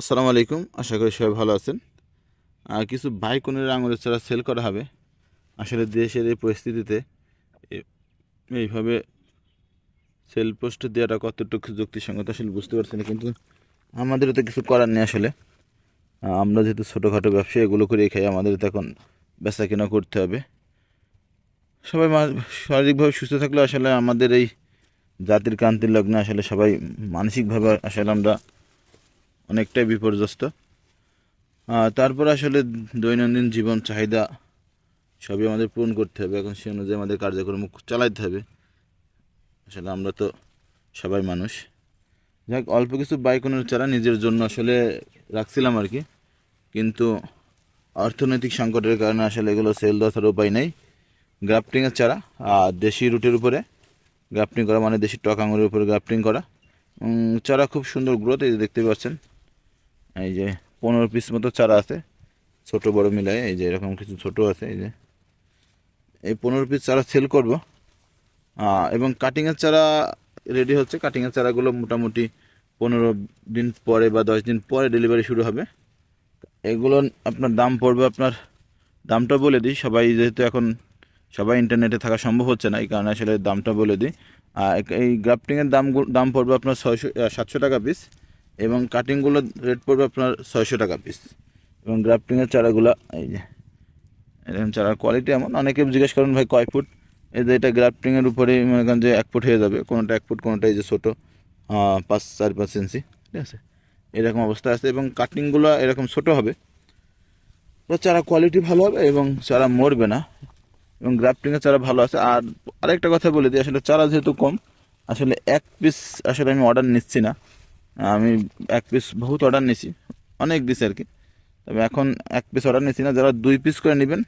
আসসালামু আলাইকুম, আশা করি সবাই ভালো আছেন। কিছু বাইকনের আঙুলের চারা সেল করা হবে। আসলে দেশের এই পরিস্থিতিতে এইভাবে সেল পোস্ট দেওয়াটা কতটুকু যুক্তিসঙ্গত আসলে বুঝতে পারছি না, কিন্তু আমাদেরও তো কিছু করার নেই আসলে। আমরা যেহেতু ছোটোখাটো ব্যবসা, এগুলো করে খাই, আমাদের তো এখন বেচা কেনা করতে হবে। সবাই শারীরিকভাবে সুস্থ থাকলে আসলে আমাদের এই জাতির ক্রান্তির লগ্নে আসলে সবাই মানসিকভাবে আসলে আমরা অনেকটাই বিপর্যস্ত। তারপর আসলে দৈনন্দিন জীবন চাহিদা সবই আমাদের পূরণ করতে হবে। এখন সে অনুযায়ী আমাদের কার্যক্রম চালাইতে হবে। আসলে আমরা তো সবাই মানুষ। যাক, অল্প কিছু বাইক বাইকনের চারা নিজের জন্য আসলে রাখছিলাম আর কি। কিন্তু অর্থনৈতিক সংকটের কারণে আসলে এগুলো সেল দেওয়ার উপায় নেই। গ্রাফটিংয়ের চারা আর দেশি রুটের উপরে। গ্রাফটিং করা মানে দেশি টক আঙুরের উপরে গ্রাফটিং করা। চারা খুব সুন্দর গ্রোথ এই দেখতে পাচ্ছেন। এই যে পনেরো পিস মতো চারা আছে, ছোট, বড় মিলায়, এই যে এরকম কিছু ছোট আছে, এই যে। এই পনেরো পিস চারা সেল করব। এবং কাটিংয়ের চারা রেডি হচ্ছে। কাটিংয়ের চারাগুলো মোটামুটি পনেরো দিন পরে বা দশ দিন পরে ডেলিভারি শুরু হবে। এগুলো আপনার দাম পড়বে আপনার, দামটা বলে দিই। সবাই যেহেতু এখন, সবাই ইন্টারনেটে থাকা সম্ভব হচ্ছে না, এই কারণে আসলে দামটা বলে দিই। এই গ্রাফটিংয়ের দাম দাম পড়বে আপনার ছয়শো সাতশো টাকা পিস এবং কাটিংগুলো রেট পড়বে আপনার ছয়শো টাকা পিস এবং গ্রাফটিংয়ের চারাগুলো, এই যে, এরকম চারার কোয়ালিটি এমন। অনেকে জিজ্ঞেস করেন, ভাই, কয় ফুট? এই যে, এটা গ্রাফটিংয়ের উপরে মনে করেন যে এক ফুট হয়ে যাবে। কোনোটা এক ফুট, কোনোটা এই যে ছোটো পাঁচ, চার, পাঁচ ইঞ্চি ঠিক আছে? এরকম অবস্থা আছে এবং কাটিংগুলো এরকম ছোট হবে। তো চারা কোয়ালিটি ভালো হবে এবং চারা মরবে না। এবং গ্রাফটিংয়ের চারা ভালো আছে। আর আরেকটা কথা বলে দিই, আসলে চারা যেহেতু কম, আসলে এক পিস আসলে আমি অর্ডার নিচ্ছি না। আমি এক পিস বহুত অর্ডার নিছি। অনেক দিছি আর কি তবে এখন এক পিস অর্ডার নিচ্ছি না, যারা দুই পিস করে নেবেন।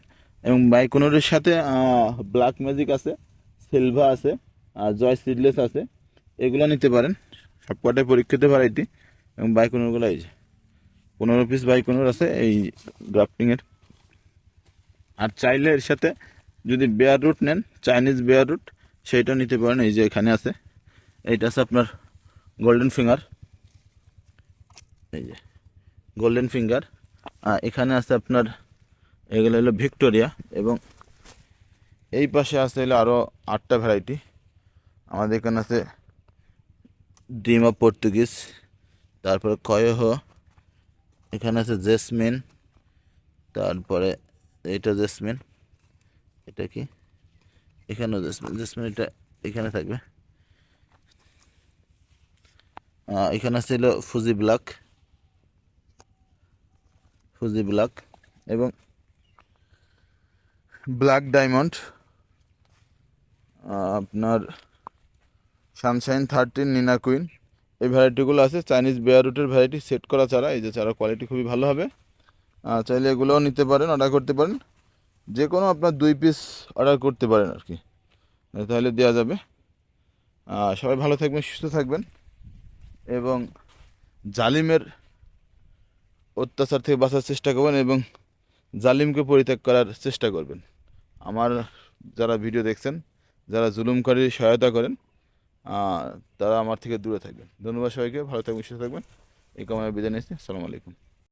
এবং বাইকোনোরের সাথে ব্ল্যাক ম্যাজিক আছে সিলভা আছে, আর জয় সিডলেস আছে, এগুলো নিতে পারেন। সবকটাই পরীক্ষিত ভ্যারাইটি এবং বাইকোনোরগুলো এই যে, পনেরো পিস বাইকোনোর আছে, এই গ্রাফটিংয়ের আর চাইলে এর সাথে যদি বেয়ার রুট নেন চাইনিজ বেয়ার রুট সেইটা নিতে পারেন। এই যে এখানে আছে, এইটা আছে আপনার গোল্ডেন ফিঙ্গার এই যে গোল্ডেন ফিঙ্গার এখানে আছে আপনার, এগুলো হলো ভিক্টোরিয়া এবং এই পাশে আছে হলো আরও আটটা ভ্যারাইটি আমাদের এখানে আছে ড্রিম অফ পর্তুগিজ, তারপরে কয়হ, এখানে আছে জেসমিন, তারপরে এটা জেসমিন, এটা কি? এখানেও জেসমিন জেসমিন এটা এখানে থাকবে। এখানে আছে হলো ফুজি ব্ল্যাক ফুজি ব্ল্যাক এবং ব্ল্যাক ডায়মন্ড আপনার সানশাইন থার্টিন নিনা কুইন এই ভ্যারাইটিগুলো আছে চাইনিজ বেয়ার রুটের ভ্যারাইটি সেট করা চারা এই যে চারা কোয়ালিটি খুবই ভালো হবে। চাইলে এগুলোও নিতে পারেন অর্ডার করতে পারেন। যে কোনো আপনার দুই পিস অর্ডার করতে পারেন আর কি। তাহলে দেওয়া যাবে। সবাই ভালো থাকবেন, সুস্থ থাকবেন। এবং জালিমের অত্যাচার থেকে বাঁচার চেষ্টা করবেন এবং জালিমকে পরিত্যাগ করার চেষ্টা করবেন। আমার যারা ভিডিও দেখছেন, যারা জুলুমকারী সহায়তা করেন তারা আমার থেকে দূরে থাকবেন। ধন্যবাদ সবাইকে। ভালো থাকবেন, সুস্থ থাকবেন। এই কামনা বিদায় নিচ্ছি। আসসালামু আলাইকুম।